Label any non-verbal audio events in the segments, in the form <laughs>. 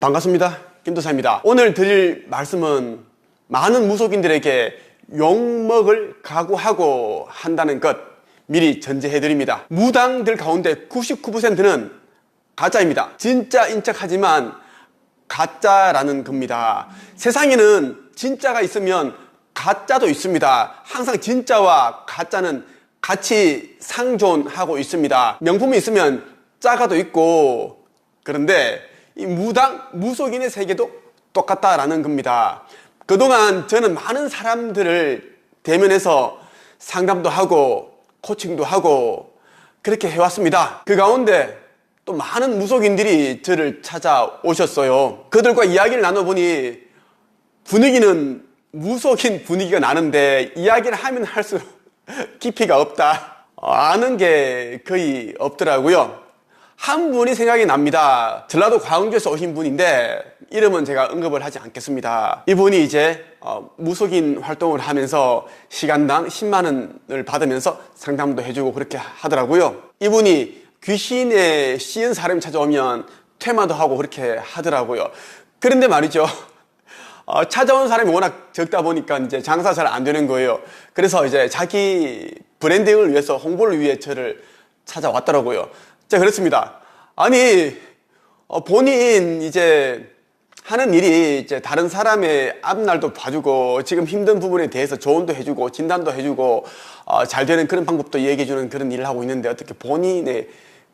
반갑습니다. 김도사입니다. 오늘 드릴 말씀은 많은 무속인들에게 욕먹을 각오하고 한다는 것 미리 전제해 드립니다. 무당들 가운데 99%는 가짜입니다. 진짜인 척 하지만 가짜라는 겁니다. 세상에는 진짜가 있으면 가짜도 있습니다. 항상 진짜와 가짜는 같이 상존하고 있습니다. 명품이 있으면 짜가도 있고 그런데 이 무당, 무속인의 세계도 똑같다라는 겁니다. 그동안 저는 많은 사람들을 대면해서 상담도 하고 코칭도 하고 그렇게 해왔습니다. 그 가운데 또 많은 무속인들이 저를 찾아오셨어요. 그들과 이야기를 나눠보니 분위기는 무속인 분위기가 나는데 이야기를 하면 할수록 <laughs> 깊이가 없다. 아는 게 거의 없더라고요. 한 분이 생각이 납니다. 전라도 광주에서 오신 분인데 이름은 제가 언급을 하지 않겠습니다. 이분이 이제 어, 무속인 활동을 하면서 시간당 10만 원을 받으면서 상담도 해주고 그렇게 하더라고요. 이분이 귀신에 씌인 사람이 찾아오면 퇴마도 하고 그렇게 하더라고요. 그런데 말이죠. <laughs> 어, 찾아온 사람이 워낙 적다 보니까 이제 장사 잘 안 되는 거예요. 그래서 이제 자기 브랜딩을 위해서 홍보를 위해 저를 찾아왔더라고요. 자, 그렇습니다. 아니, 어, 본인 이제 하는 일이 이제 다른 사람의 앞날도 봐주고 지금 힘든 부분에 대해서 조언도 해주고 진단도 해주고 어, 잘 되는 그런 방법도 얘기해주는 그런 일을 하고 있는데 어떻게 본인의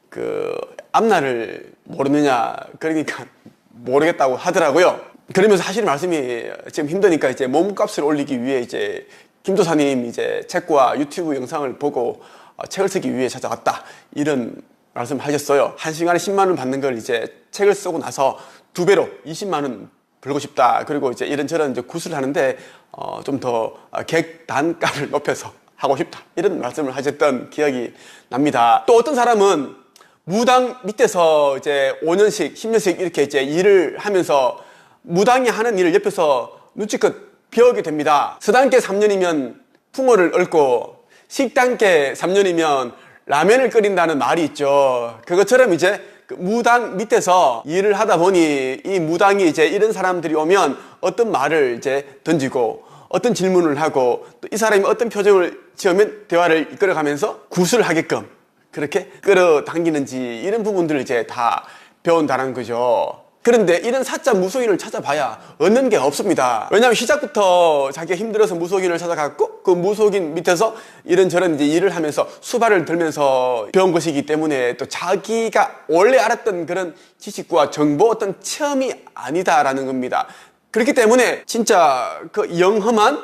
그 앞날을 모르느냐 그러니까 <laughs> 모르겠다고 하더라고요. 그러면서 하시는 말씀이 지금 힘드니까 이제 몸값을 올리기 위해 이제 김도사님 이제 책과 유튜브 영상을 보고 어, 책을 쓰기 위해 찾아왔다 이런 말씀하셨어요. 한 시간에 10만 원 받는 걸 이제 책을 쓰고 나서 두 배로 20만 원 벌고 싶다. 그리고 이제 이런저런 이제 구슬을 하는데 어, 좀 더 객단가를 <laughs> 높여서 하고 싶다. 이런 말씀을 하셨던 기억이 납니다. 또 어떤 사람은 무당 밑에서 이제 5년씩, 10년씩 이렇게 이제 일을 하면서 무당이 하는 일을 옆에서 눈치껏 배우게 됩니다. 서당계 3년이면 풍어를 얽고 식당계 3년이면 라면을 끓인다는 말이 있죠. 그것처럼 이제 그 무당 밑에서 일을 하다 보니 이 무당이 이제 이런 사람들이 오면 어떤 말을 이제 던지고 어떤 질문을 하고 또 이 사람이 어떤 표정을 지으면 대화를 이끌어가면서 구슬 하게끔 그렇게 끌어당기는지 이런 부분들을 이제 다 배운다는 거죠. 그런데 이런 사자 무속인을 찾아봐야 얻는 게 없습니다. 왜냐하면 시작부터 자기가 힘들어서 무속인을 찾아갔고 그 무속인 밑에서 이런저런 이제 일을 하면서 수발을 들면서 배운 것이기 때문에 또 자기가 원래 알았던 그런 지식과 정보 어떤 체험이 아니다라는 겁니다. 그렇기 때문에 진짜 그 영험한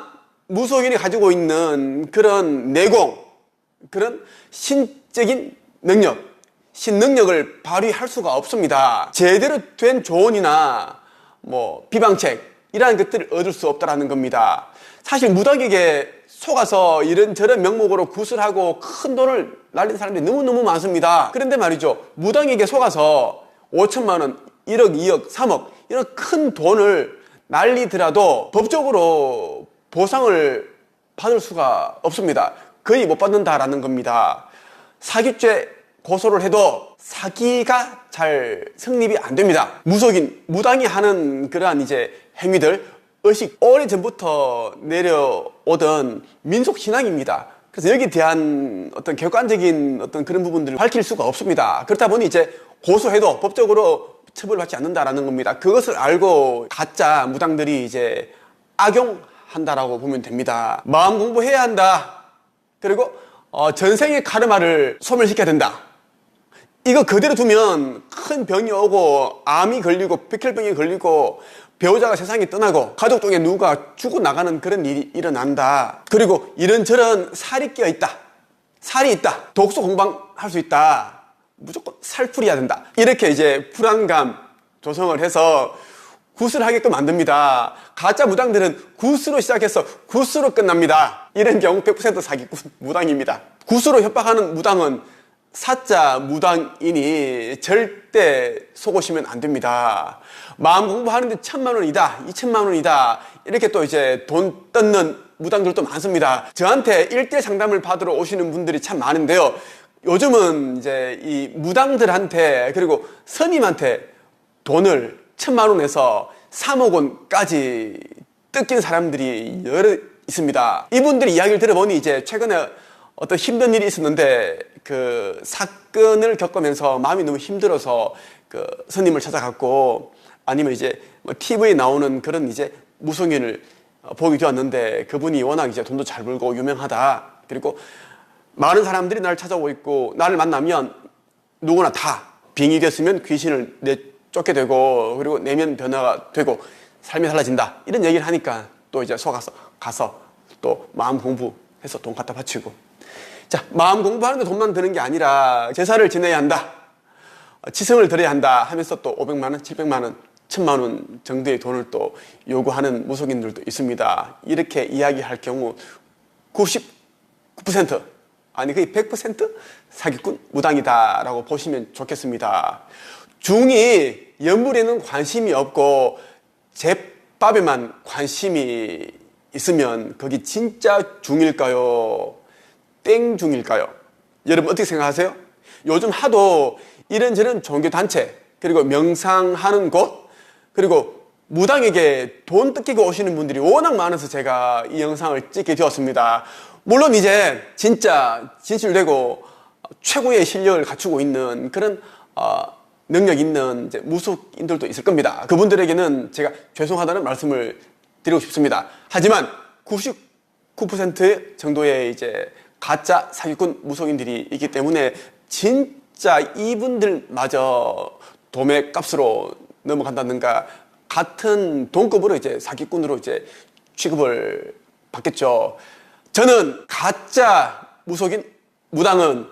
무속인이 가지고 있는 그런 내공, 그런 신적인 능력, 신능력을 발휘할 수가 없습니다. 제대로 된 조언이나 뭐 비방책 이러한 것들을 얻을 수 없다라는 겁니다. 사실 무당에게 속아서 이런저런 명목으로 구슬하고 큰 돈을 날린 사람들이 너무너무 많습니다. 그런데 말이죠. 무당에게 속아서 5천만 원, 1억, 2억, 3억 이런 큰 돈을 날리더라도 법적으로 보상을 받을 수가 없습니다. 거의 못 받는다라는 겁니다. 사기죄 고소를 해도 사기가 잘 성립이 안 됩니다. 무속인, 무당이 하는 그러한 이제 행위들, 의식, 오래 전부터 내려오던 민속 신앙입니다. 그래서 여기에 대한 어떤 객관적인 어떤 그런 부분들을 밝힐 수가 없습니다. 그렇다 보니 이제 고소해도 법적으로 처벌받지 않는다라는 겁니다. 그것을 알고 가짜 무당들이 이제 악용한다라고 보면 됩니다. 마음 공부해야 한다. 그리고 어, 전생의 카르마를 소멸시켜야 된다. 이거 그대로 두면 큰 병이 오고 암이 걸리고 백혈병이 걸리고 배우자가 세상에 떠나고 가족 중에 누가 죽어 나가는 그런 일이 일어난다. 그리고 이런저런 살이 끼어 있다. 살이 있다. 독소 공방할 수 있다. 무조건 살풀이해야 된다. 이렇게 이제 불안감 조성을 해서 굿을 하게끔 만듭니다. 가짜 무당들은 굿으로 시작해서 굿으로 끝납니다. 이런 경우 100% 사기꾼 무당입니다. 굿으로 협박하는 무당은 사자 무당이니 절대 속으시면 안 됩니다. 마음 공부하는데 천만 원이다, 이천만 원이다, 이렇게 또 이제 돈 뜯는 무당들도 많습니다. 저한테 일대 상담을 받으러 오시는 분들이 참 많은데요. 요즘은 이제 이 무당들한테 그리고 스님한테 돈을 천만 원에서 3억 원까지 뜯긴 사람들이 여러 있습니다. 이분들이 이야기를 들어보니 이제 최근에 어떤 힘든 일이 있었는데 그 사건을 겪으면서 마음이 너무 힘들어서 그 스님을 찾아갔고 아니면 이제 뭐 TV에 나오는 그런 이제 무속인을 어, 보게 되었는데 그분이 워낙 이제 돈도 잘 벌고 유명하다. 그리고 많은 사람들이 나를 찾아오고 있고 나를 만나면 누구나 다 빙이 됐으면 귀신을 내쫓게 되고 그리고 내면 변화가 되고 삶이 달라진다 이런 얘기를 하니까 또 이제 속아서 가서 또 마음 공부 해서 돈 갖다 바치고 자 마음 공부하는 데 돈만 드는 게 아니라 제사를 지내야 한다 어, 치성을 드려야 한다 하면서 또 500만 원, 700만 원, 1000만 원 정도의 돈을 또 요구하는 무속인들도 있습니다. 이렇게 이야기할 경우 99% 아니 거의 100% 사기꾼 무당이다 라고 보시면 좋겠습니다. 중이 연물에는 관심이 없고 제 밥에만 관심이 있으면 거기 진짜 중일까요? 땡 중일까요? 여러분 어떻게 생각하세요? 요즘 하도 이런저런 종교단체 그리고 명상하는 곳 그리고 무당에게 돈 뜯기고 오시는 분들이 워낙 많아서 제가 이 영상을 찍게 되었습니다. 물론 이제 진짜 진실되고 최고의 실력을 갖추고 있는 그런 어, 능력 있는 무속인들도 있을 겁니다. 그분들에게는 제가 죄송하다는 말씀을 드리고 싶습니다. 하지만 99% 정도의 이제 가짜 사기꾼 무속인들이 있기 때문에 진짜 이분들마저 도매 값으로 넘어간다든가 같은 동급으로 이제 사기꾼으로 이제 취급을 받겠죠. 저는 가짜 무속인 무당은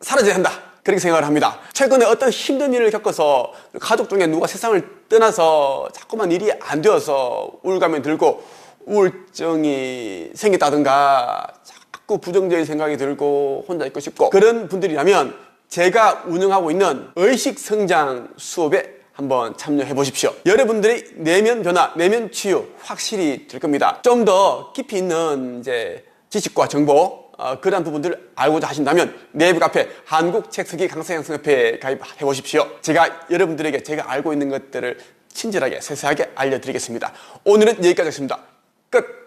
사라져야 한다. 그렇게 생각을 합니다. 최근에 어떤 힘든 일을 겪어서 가족 중에 누가 세상을 떠나서 자꾸만 일이 안 되어서 우울감이 들고 우울증이 생겼다든가 자꾸 부정적인 생각이 들고 혼자 있고 싶고 그런 분들이라면 제가 운영하고 있는 의식 성장 수업에 한번 참여해 보십시오. 여러분들의 내면 변화, 내면 치유 확실히 될 겁니다. 좀 더 깊이 있는 이제 지식과 정보 어, 그러한 부분들을 알고자 하신다면 네이버 카페 한국 책쓰기 강사양성협회에 가입해 보십시오. 제가 여러분들에게 제가 알고 있는 것들을 친절하게 세세하게 알려드리겠습니다. 오늘은 여기까지 하겠습니다. 끝!